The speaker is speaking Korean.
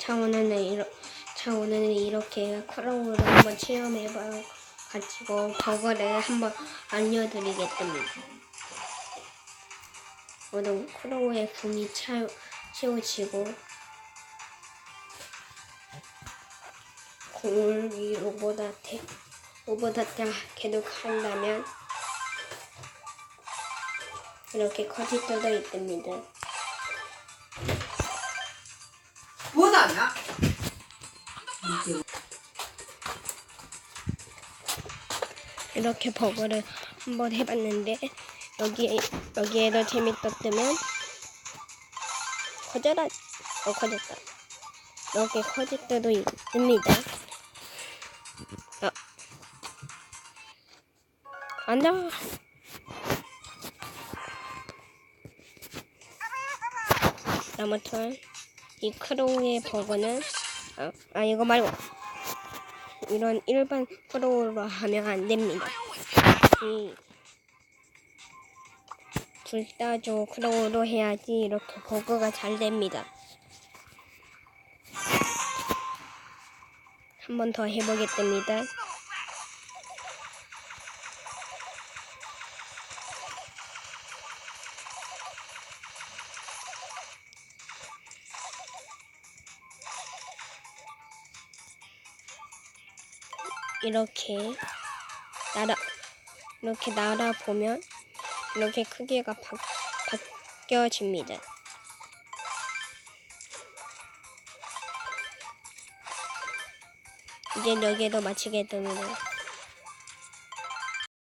자 오늘은 이러, 자 오늘은 이렇게 크로우를 한번 체험해봐 가지고 버거를 한번 알려드리겠습니다. 우선 크로우의 궁이 차, 채워지고 공을 이 로봇한테 로봇한테 계속 한다면 이렇게 커지 뜯어 있답니다. 뭐다냐? 이렇게 버거를 한번 해봤는데 여기 여기에도 재밌었다면 커져라. 어 커졌다. 이렇게 커질 때도 있습니다. 어. 안돼 아무튼 이 크로우의 버거는 아, 아 이거 말고 이런 일반 크로우로 하면 안 됩니다. 이 불따조 크로우로 해야지 이렇게 버거가 잘 됩니다. 한 번 더 해보겠습니다. 이렇게 날아 이렇게 날아 보면 이렇게 크기가 바, 바뀌어집니다. 이제 여기에도 마치겠습니다.